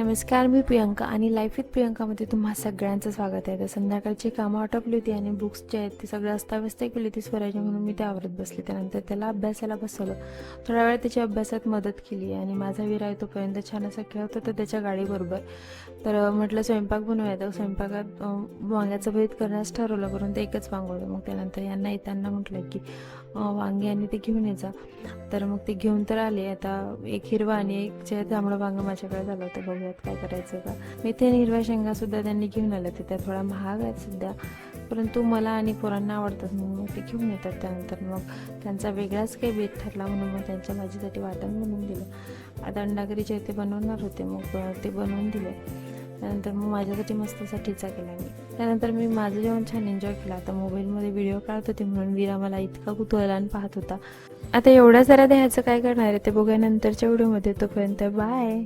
नमस्कार मी प्रियंका आणि life with प्रियंकामध्ये तुम्हा सगळ्यांचं स्वागत आहे. तर संध्याकाळची कामं आटोपली होती आणि बुक्स जे आहेत ते सगळं अस्ताव्यस्त केली होती स्वराजी म्हणून मी ते आवरत बसले. त्यानंतर त्याला अभ्यासाला बसवलं. थोडा वेळ त्याच्या अभ्यासात मदत केली आणि माझा विराय तोपर्यंत छान असा खेळ होता तर त्याच्या गाडीबरोबर. तर म्हटलं स्वयंपाक बनवूया. तर स्वयंपाकात वांग्याचं भरीत करण्यास ठरवलं करून ते एकच वांगवलं मग त्यानंतर यांना येताना म्हटलं की वांगे आणि ते घेऊन यायचा तर मग ते घेऊन तर आले. आता एक हिरवा आणि एक जे तांबडं वांग माझ्याकडे झालं होतं. बघूयात काय करायचं का? मेथी आणि हिरव्या शेंगा सुद्धा त्यांनी घेऊन आल्या ते त्या थोडा महाग आहेत सध्या. परंतु मला आणि पोरांना आवडतात म्हणून मग ते घेऊन येतात त्यानंतर. मग त्यांचा वेगळाच काही बेत ठरला म्हणून मग त्यांच्या भाजीसाठी वाटण बनवून दिलं. आता अंडाकरीचे ते बनवणार होते. मग ते बनवून दिले. त्यानंतर मग माझ्यासाठी मस्त असा ठिचा केला मी. त्यानंतर मी माझं जेवण छान एन्जॉय केला. आता मोबाईलमध्ये व्हिडिओ काढत होते म्हणून वीरा मला इतका कुतूहलान पाहत होता. आता एवढ्या साऱ्या द्यायचं काय करणार आहे ते बघूया नंतरच्या व्हिडिओमध्ये तोपर्यंत बाय